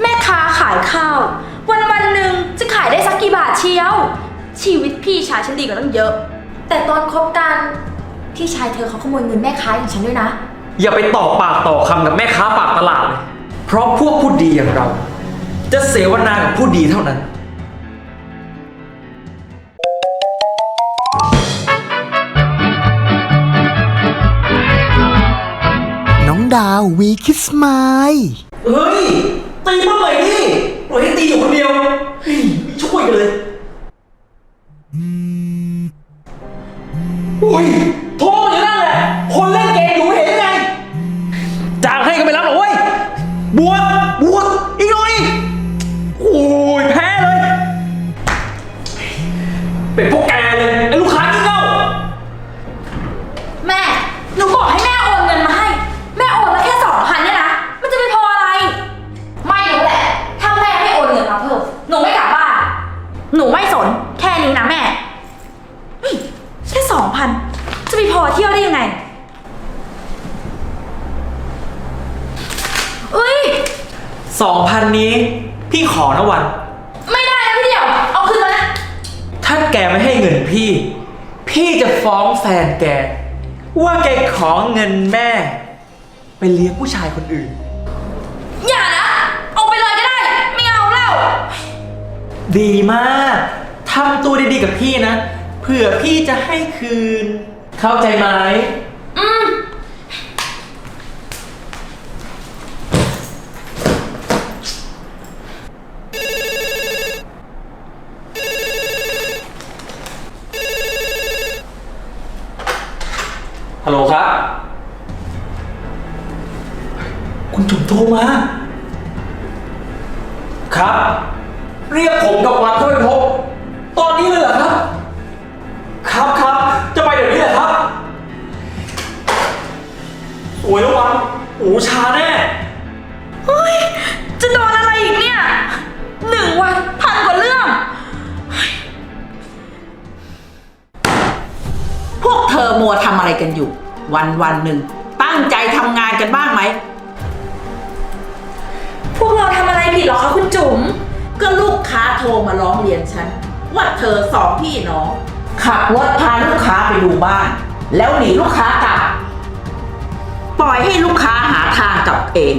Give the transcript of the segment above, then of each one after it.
แม่ค้าขายข้าว วันวันๆหนึ่งจะขายได้สักกี่บาทเชียว ชีวิตพี่ชายฉันดีกว่าตั้งเยอะ แต่ตอนคบกัน พี่ชายเธอเขาขโมยเงินแม่ค้าอย่างฉันด้วยนะ อย่าไปต่อปากต่อคำกับแม่ค้าปากตลาดเลยเพราะพวกผู้ดีอย่างเรา จะเสวนากับผู้ดีเท่านั้น น้องดาววีคิสไมล์ เฮ้ย ตีบ้างเลยนี่ปล่อยให้ตีอยู่คนเดียวเฮ้ยช่วยกันเลยโอ้ย เผื่อพี่จะให้คืน เข้าใจไหม อืม ฮัลโหลครับ คุณจุ๋มโทรมา ครับ เรียกผมกับวันเข้าไปพบ ชาแน่ เฮ้ย จะโดนอะไรอีกเนี่ยหนึ่งวันพันกว่าเรื่อง พวกเธอมัวทำอะไรกันอยู่ วันวันๆหนึ่งตั้งใจทำงานกันบ้างไหม พวกเราทำอะไรผิดเหรอคะคุณจุ๋ม ก็ลูกค้าโทรมาร้องเรียนฉัน ว่าเธอสองพี่น้องขับรถพาลูกค้าไปดูบ้าน แล้วหนีลูกค้ากลับ ปล่อยให้ลูกค้าหาทางกลับเอง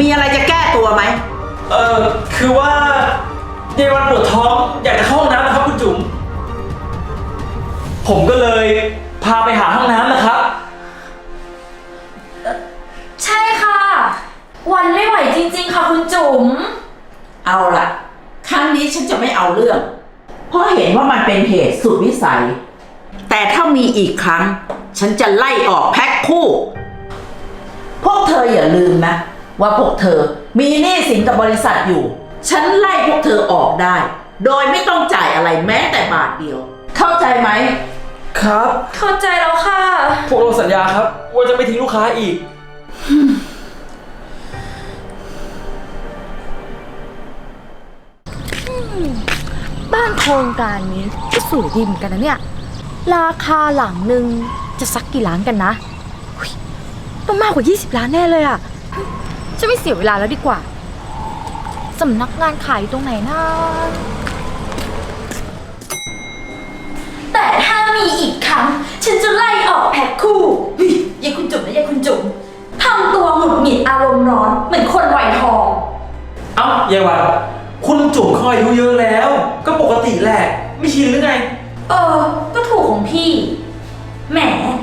มีอะไรจะแก้ตัวไหม เออคือว่าเยายวันปวดท้องอยากจะเข้าห้องน้ำนะครับคุณจุ๋มผมก็เลยพาไปหาห้องน้ำนะครับ ใช่ค่ะ วันไม่ไหวจริงๆ ค่ะคุณจุ๋ม เอาล่ะครั้งนี้ฉันจะไม่เอาเรื่อง เพราะเห็นว่ามันเป็นเหตุสุดวิสัย แต่ถ้ามีอีกครั้ง ฉันจะไล่ออกแพ็คคู่ พวกเธออย่าลืมนะ ว่าพวกเธอมีหนี้สินกับบริษัทอยู่ ฉันไล่พวกเธอออกได้ โดยไม่ต้องจ่ายอะไรแม้แต่บาทเดียว เข้าใจไหม ครับ เข้าใจแล้วค่ะ พวกเราสัญญาครับ ว่าจะไม่ทิ้งลูกค้าอีก บ้านโครงการนี้ก็สวยดีเหมือนกันนะเนี่ย ราคาหลังหนึ่งจะสักกี่ล้านกันนะอุ๊ย ต้องมากกว่า 20 ล้านแน่เลยอะ่ะจะไม่เสียเวลาแล้วดีกว่า สำนักงานขายอยู่ตรงไหนนะแต่ถ้ามีอีกครั้ง ฉันจะไล่ออกแพ็คคู่เฮ้ยยายคุณจุ๋มนะยายคุณจุ๋มทำตัวหงุดหงิดอารมณ์ร้อน เหมือนคนวัยทอง เอ้ายายวันคุณจุ๋มเขาอายุเยอะแล้ว ก็ปกติแหละ ไม่ชินหรือไง เออ ก็ถูกของพี่ แหมเป็นเจ้า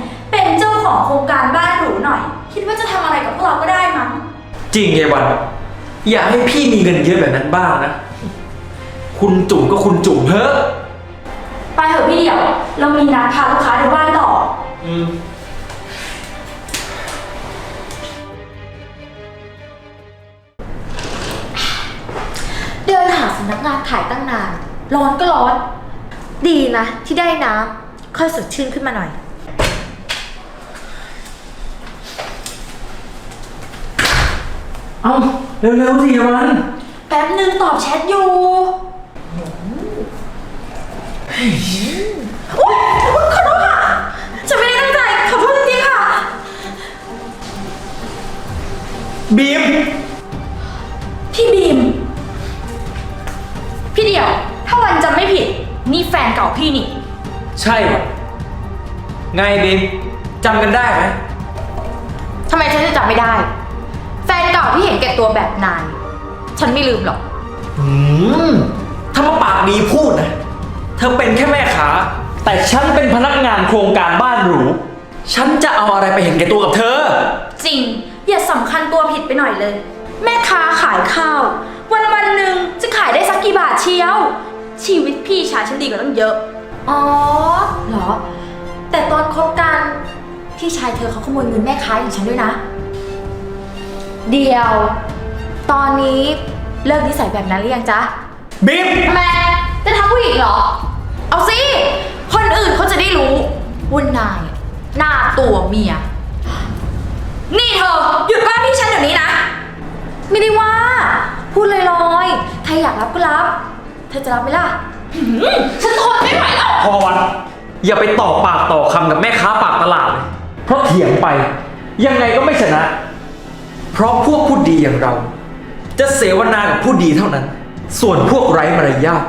ของโครงการบ้านหรูหน่อย คิดว่าจะทำอะไรกับพวกเราก็ได้มั้ง จริงยายวัน อยากให้พี่มีเงินเยอะแบบนั้นบ้างนะ คุณจุ๋มก็คุณจุ๋มเพ้อะไปเถอะพี่เดี่ยว เรามีนัดพาลูกค้าดูบ้านต่อ อืม เดินหาสำนักงานขายตั้งนาน ร้อนก็ร้อน ดีนะที่ได้น้ำค่อยสดชื่นขึ้นมาหน่อย เอาเร็วๆสิวัน แป๊บนึ่งตอบแชทอยู่โอ๊ยขอโทษค่ะฉันไม่ได้ตั้งใจขอโทษจริงๆค่ะ บีม พี่บีม พี่เดียว ถ้าวันจำไม่ผิด นี่แฟนเก่าพี่นี่ ใช่ว่ะไงบีม ไม่ลืมหรอก อืมถ้ามาปากดีพูดนะ เธอเป็นแค่แม่ค้าแต่ฉันเป็นพนักงานโครงการบ้านหรู ฉันจะเอาอะไรไปเห็นแก่ตัวกับเธอ จริง อย่าสำคัญตัวผิดไปหน่อยเลย แม่ค้าขายข้าว วันวันๆหนึ่งจะขายได้สักกี่บาทเชียว ชีวิตพี่ชายฉันดีกว่าตั้งเยอะ อ๋อเหรอ แต่ตอนคบกัน พี่ชายเธอเขาขโมยเงินแม่ค้าอย่างฉันด้วยนะ เดียว ตอนนี้ เลิกนิสัยแบบนั้นหรือยังจ๊ะบีมทำไมจะทำผู้หญิงเหรอ เอาสิ คนอื่นเขาจะได้รู้ว่านายอะหน้าตัวเมีย นี่เธอ หยุดว่าพี่ฉันเดี๋ยวนี้นะ ไม่ได้ว่า พูดลอยๆ ใครอยากรับก็รับ เธอจะรับไหมล่ะหืมฉันทนไม่ไหวแล้ว พอวัน อย่าไปต่อปากต่อคำกับแม่ค้าปากตลาดเลยเพราะเถียงไป ยังไงก็ไม่ชนะ เพราะพวกผู้ดีอย่างเรา จะเสวนากับผู้ดีเท่านั้น ส่วนพวกไร้มารยาท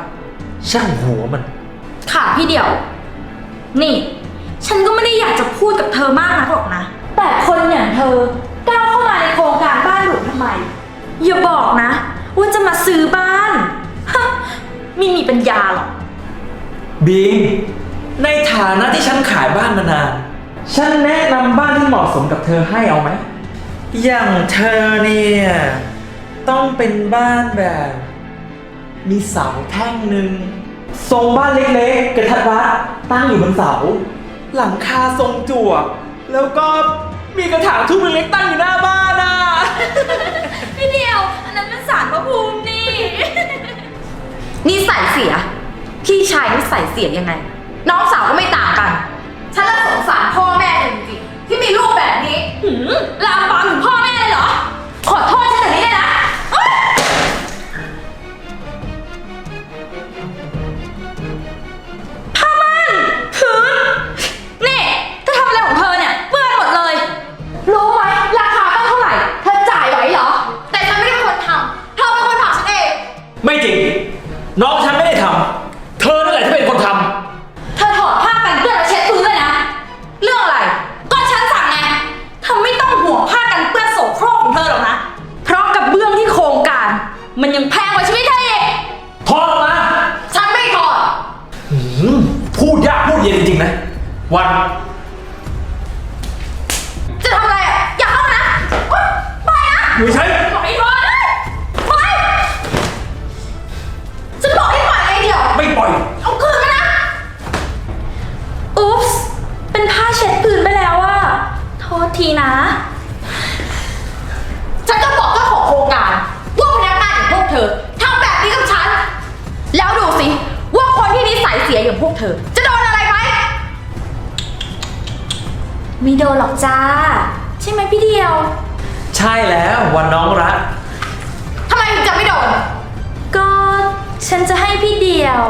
ช่างหัวมัน ค่ะพี่เดี่ยว นี่ ฉันก็ไม่ได้อยากจะพูดกับเธอมากนักหรอกนะ แต่คนอย่างเธอก้าวเข้ามาในโครงการบ้านหรูทำไม อย่าบอกนะ ว่าจะมาซื้อบ้านฮะไมีมีปัญญาหรอก บีมในฐานะที่ฉันขายบ้านมานาน ฉันแนะนำบ้านที่เหมาะสมกับเธอให้เอาไหม อย่างเธอเนี่ย ต้องเป็นบ้านแบบ มีเสาแท่งหนึ่งทรงบ้านเล็กๆ กระทัดรัดตั้งอยู่บนเสา หลังคาทรงจั่ว แล้วก็มีกระถางทุ่งเล็กๆตั้งอยู่หน้าบ้านอะ พี่เดียว อันนั้นมันสารพระภูมินี่ นิสัยเสีย พี่ชายนิสัยเสียยังไง น้องสาวก็ไม่ต่างกัน ฉันละสงสารพ่อแม่จริงๆที่มีลูกแบบนี้หืมลามปามถึงพ่อแม่เลยเหรอขอ ทษทีนะ ฉันจะบอกเจ้าของโครงการว่าพนักงานอย่างพวกเธอทำแบบนี้กับฉัน แล้วดูสิ ว่าคนที่นิสัยเสียอย่างพวกเธอ จะโดนอะไรไหมไม่โดนหรอกจ้า ใช่ไหมพี่เดียว ใช่แล้ววันน้องรัก ทำไมถึงจะไม่โดน ก็ฉันจะให้พี่เดียว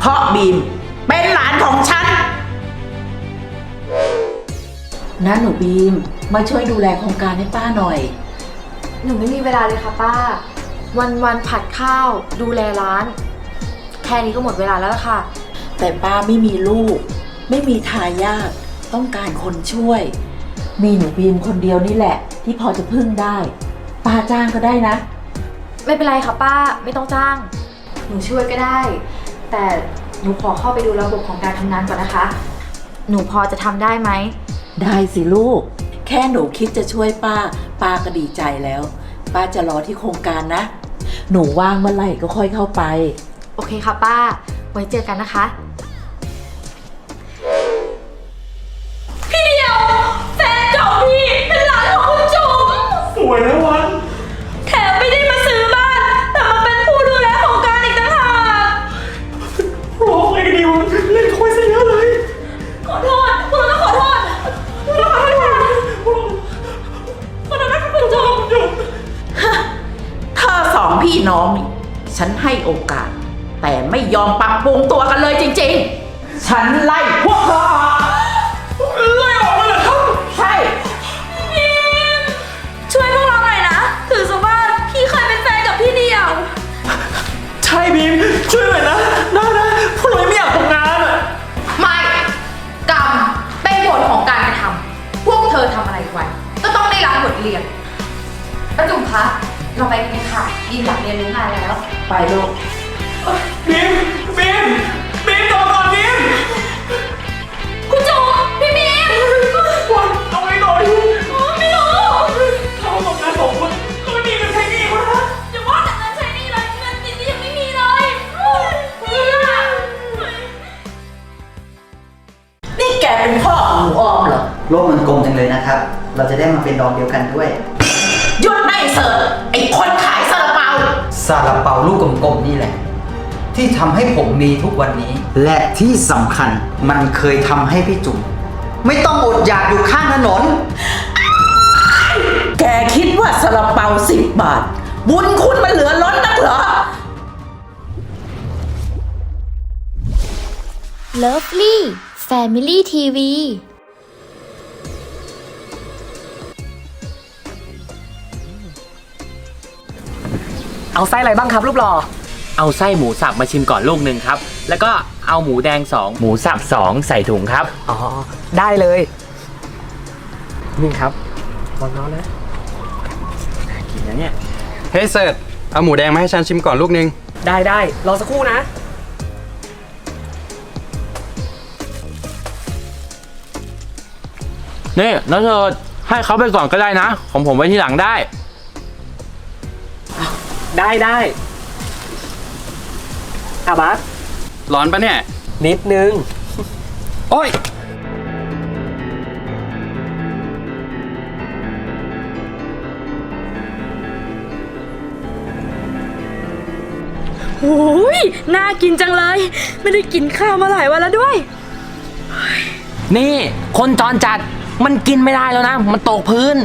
เพราะบีมเป็นหลานของฉัน นะหนูบีมมาช่วยดูแลโครงการให้ป้าหน่อย หนูไม่มีเวลาเลยค่ะป้า วันวันๆผัดข้าว ดูแลร้าน แค่นี้ก็หมดเวลาแล้วล่ะค่ะ แต่ป้าไม่มีลูก ไม่มีทายาทต้องการคนช่วย มีหนูบีมคนเดียวนี่แหละ ที่พอจะพึ่งได้ ป้าจ้างก็ได้นะ ไม่เป็นไรค่ะป้าไม่ต้องจ้าง หนูช่วยก็ได้ แต่หนูขอเข้าไปดูระบบของการทำงานก่อนนะคะ หนูพอจะทำได้ไหม ได้สิลูก แค่หนูคิดจะช่วยป้า ป้าก็ดีใจแล้ว ป้าจะรอที่โครงการนะ หนูว่างเมื่อไหร่ก็ค่อยเข้าไป โอเคค่ะป้า ไว้เจอกันนะคะ ทำอะไรไว้ก็ต้องได้รับบทเรียนประจุมคะเราไปกันเลยค่ะดีมอยากเรียนรู้งานแล้ว ไปลูก บีมบีมบีมต่อก่อนบีมคุณจุ๋มพี่บีมวันเอาไว้ก่อนอ๋อไม่รู้เขาทำงานสองคนก็ไม่มีเงินใช้หนี้คนนะอย่าว่าแต่เงินใช้หนี่เลยเงินกินก็ยังไม่มีเลยเนี่ยนี่แกเป็นพ่อของหนูออมเหรอ โลกมันกลมจังเลยนะครับ เราจะได้มาเป็นดองเดียวกันด้วย หยุดไม่เสิร์ฟไอ้คนขายซาลาเปา ซาลาเปาลูกกลมๆนี่แหละ ที่ทำให้ผมมีทุกวันนี้ และที่สำคัญมันเคยทำให้พี่จุ๋มไม่ต้องอดอยากอยู่ข้างถนน แกคิดว่าซาลาเปาสิบบาท บุญคุณมันเหลือล้นนักเหรอ Lovely Family TV เอาไส้อะไรบ้างครับรูปหล่อ เอาไส้หมูสับมาชิมก่อนลูกหนึ่งครับ แล้วก็เอาหมูแดง 2 หมูสับ 2 ใส่ถุงครับ อ๋อ ได้เลย นี่ครับร้อนๆนะกินนะเนี่ย เฮ้ยเสิร์ชเอาหมูแดงมาให้ฉันชิมก่อนลูกนึง ได้ได้รอสักครู่นะ นี่น้องเธอให้เขาไปก่อนก็ได้นะ ของผมไว้ที่หลังได้ ได้ได้อาบัสร้อนปะเนี่ย นิดนึง โอ้ย โอ้ยน่ากินจังเลย ไม่ได้กินข้าวมาหลายวันแล้วด้วย นี่คนจรจัดมันกินไม่ได้แล้วนะ มันตกพื้น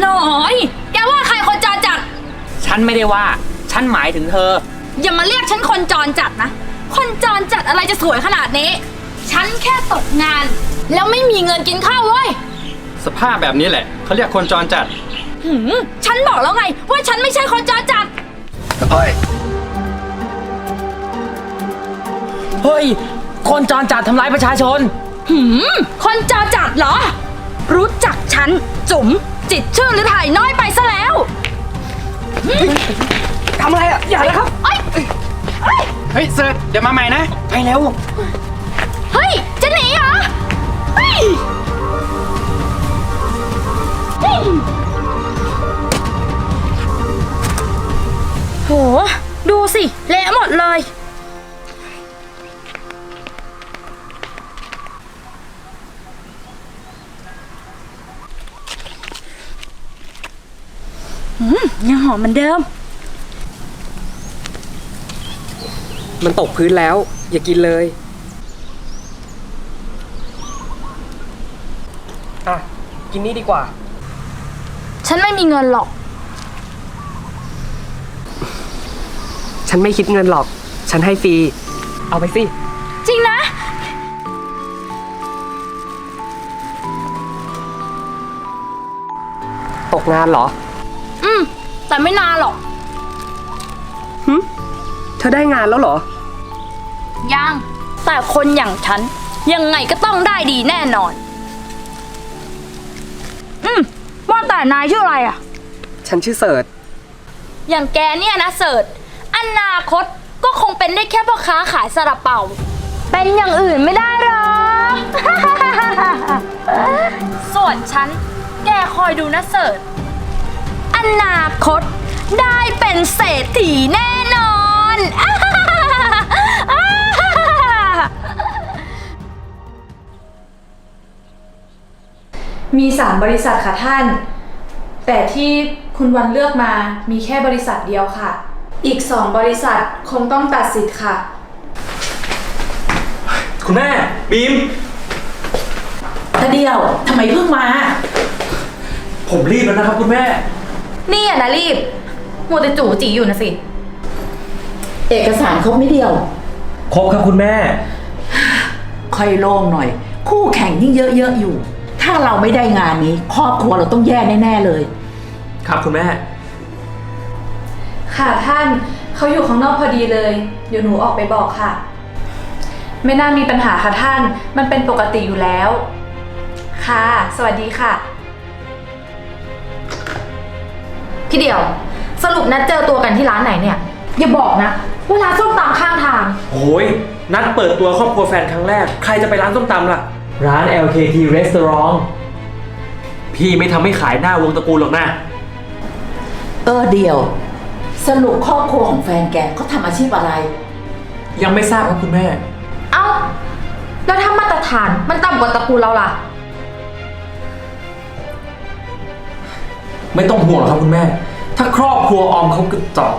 หน่อย แกว่า ฉันไม่ได้ว่า ฉันหมายถึงเธอ อย่ามาเรียกฉันคนจรจัดนะ คนจรจัดอะไรจะสวยขนาดนี้ ฉันแค่ตกงาน แล้วไม่มีเงินกินข้าวเว้ยสภาพแบบนี้แหละ เขาเรียกคนจรจัด หืมฉันบอกแล้วไง ว่าฉันไม่ใช่คนจรจัด เฮ้ยคนจรจัดทำร้ายประชาชน หืม คนจรจัดเหรอ รู้จักฉัน จุ๋ม จิตชื่อหรือถ่ายน้อยไปซะแล้ว ทำอะไรอะ อย่าเลยครับเอ้ยเอ้ยเฮ้ยเสิร์ชเดี๋ยวมาใหม่นะ ไปเร็ว เฮ้ย จะหนีเหรอ เฮ้ย เฮ้ย โห ดูสิ เละหมดเลย ยังหอมเหมือนเดิม มันตกพื้นแล้ว อย่ากินเลย อะ กินนี่ดีกว่า ฉันไม่มีเงินหรอก ฉันไม่คิดเงินหรอก ฉันให้ฟรี เอาไปสิ จริงนะ ตกงานเหรออืม แต่ไม่นานหรอกเธอได้งานแล้วเหรอ ยัง แต่คนอย่างฉัน ยังไงก็ต้องได้ดีแน่นอน อืมว่าแต่นายชื่ออะไรอะ ฉันชื่อเสิร์ชอย่างแกเนี่ยนะเสิร์ชอนาคตก็คงเป็นได้แค่พ่อค้าขายซาลาเปา เป็นอย่างอื่นไม่ได้หรอก ส่วนฉัน แกคอยดูนะเสิร์ช อนาคต ได้เป็นเศรษฐีแน่นอน มี 3 บริษัทค่ะท่าน แต่ที่คุณวันเลือกมามีแค่บริษัทเดียวค่ะ อีก 2 บริษัทคงต้องตัดสิทธิ์ค่ะ คุณแม่ บีม ตาเดียว ทำไมเพิ่งมา ผมรีบแล้วนะครับคุณแม่ นี่อะนะรีบ มัวแต่จู่จีอยู่นะสิ เอกสารครบไม่เดียว ครบครับคุณแม่ ค่อยโล่งหน่อย คู่แข่งยิ่งเยอะๆอยู่ ถ้าเราไม่ได้งานนี้ ครอบครัวเราต้องแย่แน่ๆเลย ครับคุณแม่ ค่ะท่านเขาอยู่ข้างนอกพอดีเลย เดี๋ยวหนูออกไปบอกค่ะ ไม่น่ามีปัญหาค่ะท่าน มันเป็นปกติอยู่แล้ว ค่ะ สวัสดีค่ะ พี่เดียว สรุปนัดเจอตัวกันที่ร้านไหนเนี่ย อย่าบอกนะว่าร้านส้มตำข้างทาง โอ้ยนัดเปิดตัวครอบครัวแฟนครั้งแรก ใครจะไปร้านส้มตำล่ะ ร้าน LKT Restaurant พี่ไม่ทำให้ขายหน้าวงตระกูลหรอกนะ เออเดียว สรุปครอบครัวของแฟนแกเขาทำอาชีพอะไร ยังไม่ทราบครับคุณแม่ เอ้า แล้วถ้ามาตรฐานมันต่ำกว่าตระกูลเราล่ะ ไม่ต้องห่วงหรอกครับคุณแม่ ถ้าครอบครัวออมเขากึดจอก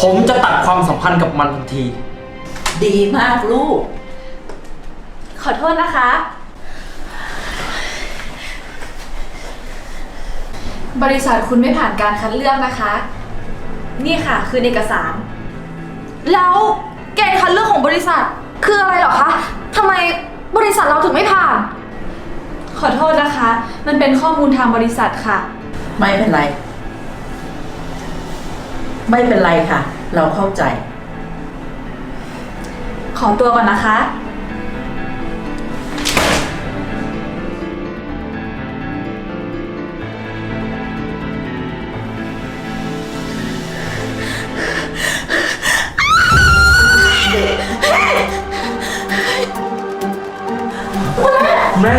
ผมจะตัดความสัมพันธ์กับมันทันที ดีมากลูก ขอโทษนะคะ บริษัทคุณไม่ผ่านการคัดเลือกนะคะ นี่ค่ะ คือเอกสาร แล้วเกณฑ์คัดเลือกของบริษัทคืออะไรเหรอคะทำไมบริษัทเราถึงไม่ผ่าน ขอโทษนะคะ มันเป็นข้อมูลทางบริษัทค่ะ ไม่เป็นไร ไม่เป็นไรค่ะ เราเข้าใจ ขอตัวก่อนนะคะคุณแม่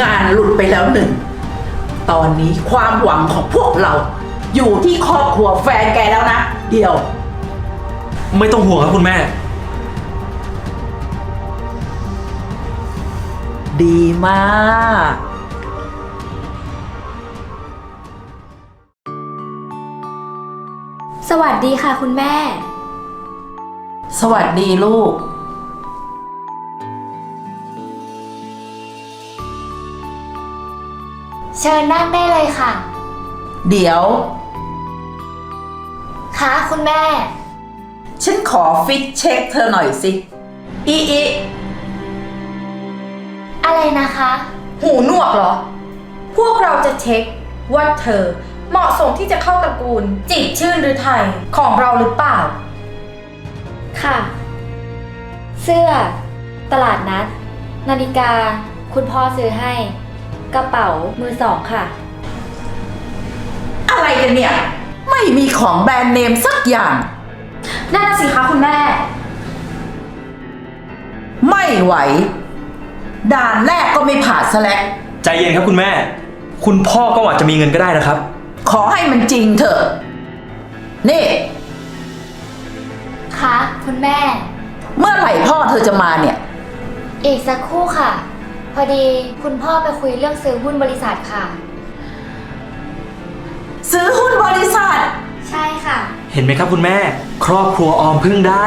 งานหลุดไปแล้วหนึ่ง ตอนนี้ความหวังของพวกเรา อยู่ที่ครอบครัวแฟนแกแล้วนะ เดียว ไม่ต้องห่วงครับคุณแม่ ดีมาก สวัสดีค่ะคุณแม่ สวัสดีลูก เชิญนั่งได้เลยค่ะ เดี๋ยว ค่ะคุณแม่ ฉันขอฟิตเช็คเธอหน่อยสิ อีอีอะไรนะคะ หูหนวกเหรอ พวกเราจะเช็คว่าเธอเหมาะสมที่จะเข้าตระกูล จิตรชื่นหรือไทยของเราหรือเปล่า ค่ะ เสื้อ ตลาดนัด นาฬิกา คุณพ่อซื้อให้ กระเป๋ามือสองค่ะ อะไรกันเนี่ย ไม่มีของแบรนด์เนมสักอย่าง นั่นนะสิคะคุณแม่ ไม่ไหว ด่านแรกก็ไม่ผ่านซะแล้วใจเย็นครับคุณแม่ คุณพ่อก็อาจจะมีเงินก็ได้นะครับ ขอให้มันจริงเถอะ นี่ค่ะคุณแม่ เมื่อไหร่พ่อเธอจะมาเนี่ย อีกสักครู่ค่ะ พอดีคุณพ่อไปคุยเรื่องซื้อหุ้นบริษัทค่ะ ซื้อหุ้นบริษัท ใช่ค่ะ เห็นไหมครับคุณแม่ ครอบครัวออมพึ่งได้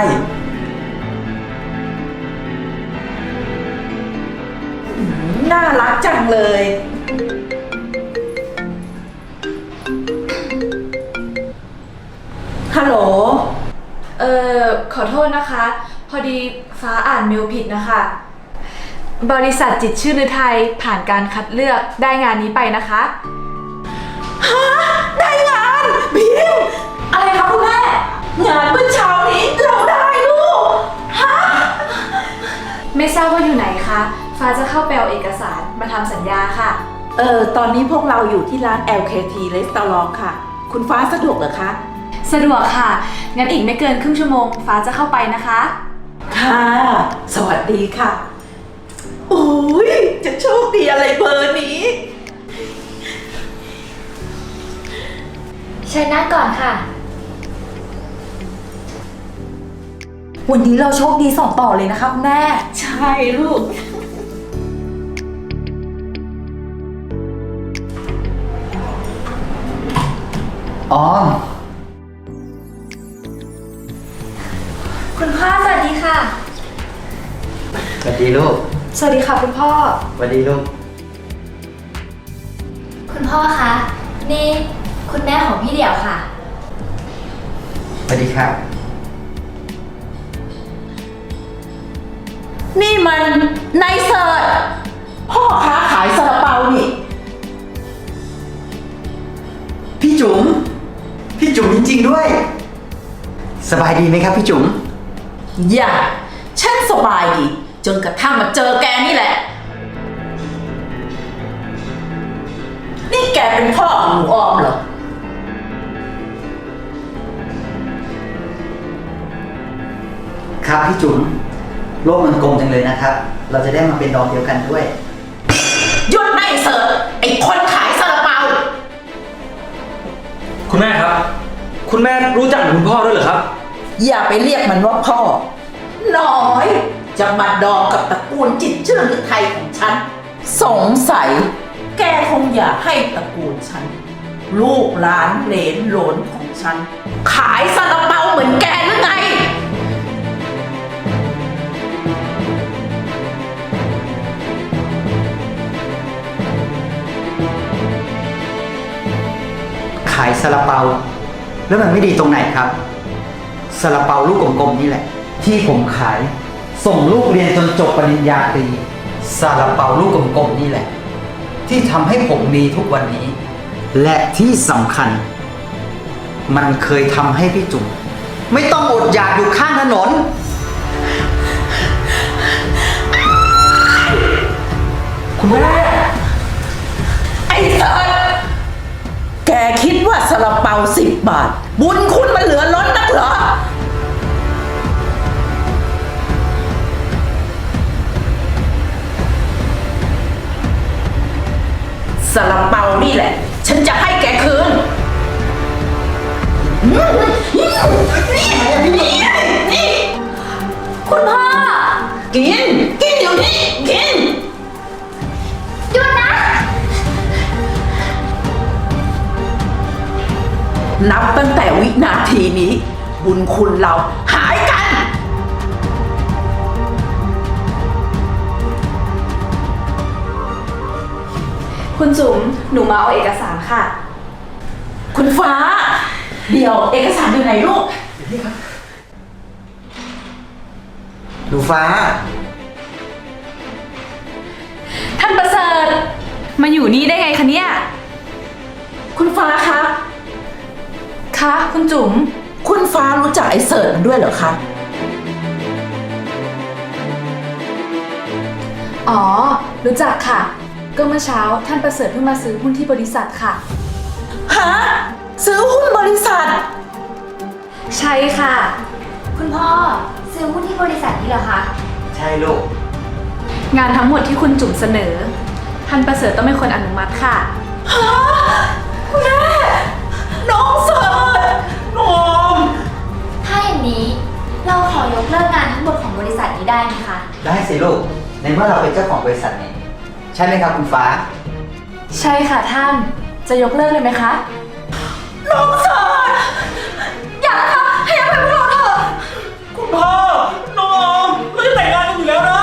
น่ารักจังเลย ฮัลโหล เอ่อ ขอโทษนะคะ พอดีฟ้าอ่านเมลผิดนะคะ บริษัทจิตรชื่อฤทัยผ่านการคัดเลือกได้งานนี้ไปนะคะได้งานพิมพ์อะไรคะคุณแม่ งานเมื่อเช้านี้เราได้ลูกไม่ทราบว่าอยู่ไหนคะ ฟ้าจะเข้าไปเอาเอกสารมาทำสัญญาค่ะ เออตอนนี้พวกเราอยู่ที่ร้าน LKT Restaurant ค่ะ คุณฟ้าสะดวกเหรอคะสสะดวกค่ะ งั้นอีกไม่เกินครึ่งชั่วโมง ฟ้าจะเข้าไปนะคะ ค่ะ สวัสดีค่ะ โอ้ยจะโชคดีอะไรเบอร์นี้ เชิญนั่งก่อนค่ะ วันนี้เราโชคดีสองต่อเลยนะคะคุณแม่ ใช่ลูก ออม คุณพ่อสวัสดีค่ะ สวัสดีลูก สวัสดีค่ะคุณพ่อ สวัสดีลูก คุณพ่อคะ นี่คุณแม่ของพี่เดี่ยวค่ะ สวัสดีครับ นี่มันนายเสิร์ชพ่อค้าขายซาลาเปานี่ พี่จุ๋ม พี่จุ๋มจริง ๆ ด้วย สบายดีไหมครับ พี่จุ๋ม อย่า ฉันสบายดี จนกระทั่งมาเจอแกนี่แหละ นี่แกเป็นพ่อของหนูออมเหรอ ครับพี่จุ๋มโลกมันกลมจังเลยนะครับ เราจะได้มาเป็นดองเดียวกันด้วย หยุดนายเสิร์ชไอ้คนขายซาลาเปา คุณแม่ครับ คุณแม่รู้จักคุณพ่อด้วยเหรอครับ อย่าไปเรียกมันว่าพ่อ น้อย จะมาดองกับตระกูลจิตรเชื่อหรือไทยของฉัน สงสัย แกคงอยากให้ตระกูลฉัน ลูกหลานเหลนหลนของฉัน ขายซาลาเปาเหมือนแกหรือไง ขายซาลาเปา แล้วมันไม่ดีตรงไหนครับซาลาเปาลูกกลมๆนี่แหละ ที่ผมขาย ส่งลูกเรียนจนจบปริญญาตรีซาลาเปาลูกกลมๆนี่แหละ ที่ทำให้ผมมีทุกวันนี้ และที่สำคัญ มันเคยทำให้พี่จุ๋มไม่ต้องอดอยากอยู่ข้างถนน คุณแม่ ไอ้เสิร์แกคิดว่าซาลาเปาสิบบาท บุญคุณมันเหลือ ซาลาเปานี่แหละ ฉันจะให้แกคืนนี่นี่นี่คุณพ่อ กิน กินเดี๋ยวนี้กิน หยุดนะ นับตั้งแต่วินาทีนี้ บุญคุณเรา คุณจุ๋มหนูมาเอาเอกสารค่ะ คุณฟ้า เดี๋ยวเอกสารอยู่ไหนลูก หนูฟ้า ท่านประเสริฐมาอยู่นี่ได้ไงคะเนี่ย คุณฟ้าคะคะคุณจุ๋มคุณฟ้ารู้จักไอ้เสิร์ชมันด้วยเหรอคะ อ๋อ รู้จักค่ะ ก็เมื่อเช้าท่านประเสริฐเพิ่งมาซื้อหุ้นที่บริษัทค่ะ ฮะซื้อหุ้นบริษัท ใช่ค่ะ คุณพ่อซื้อหุ้นที่บริษัทนี้เหรอคะ ใช่ลูก งานทั้งหมดที่คุณจุ๋มเสนอ ท่านประเสริฐต้องเป็นคนอนุมัติค่ะ ฮะแม่น้องเสิร์ชน้องอมถ้าอย่างนี้เราขอยกเลิกงานทั้งหมดของบริษัทนี้ได้ไหมคะ ได้สิลูก ในเมื่อเราเป็นเจ้าของบริษัทนี่ ใช่ไหมครับคุณฟ้า ใช่ค่ะท่าน จะยกเลิกเลยไหมคะ น้องเสิร์ชอย่านะคะให้อภัยพวกเราเถอะ คุณพ่อ น้องออมเราจะแต่งงานกันอยู่แล้วนะ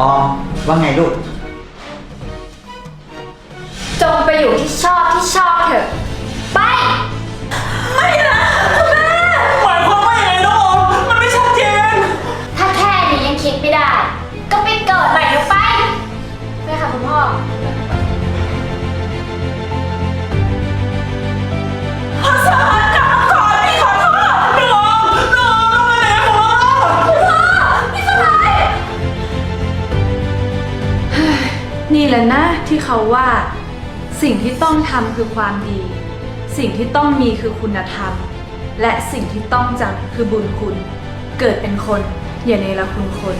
ออม ว่าไงลูก จงไปอยู่ที่ชอบที่ชอบเถอะ ไป ไม่นะ ละนะที่เขาว่าสิ่งที่ต้องทำคือความดี สิ่งที่ต้องมีคือคุณธรรม และสิ่งที่ต้องจำคือบุญคุณ เกิดเป็นคนอย่าเนรคุณคน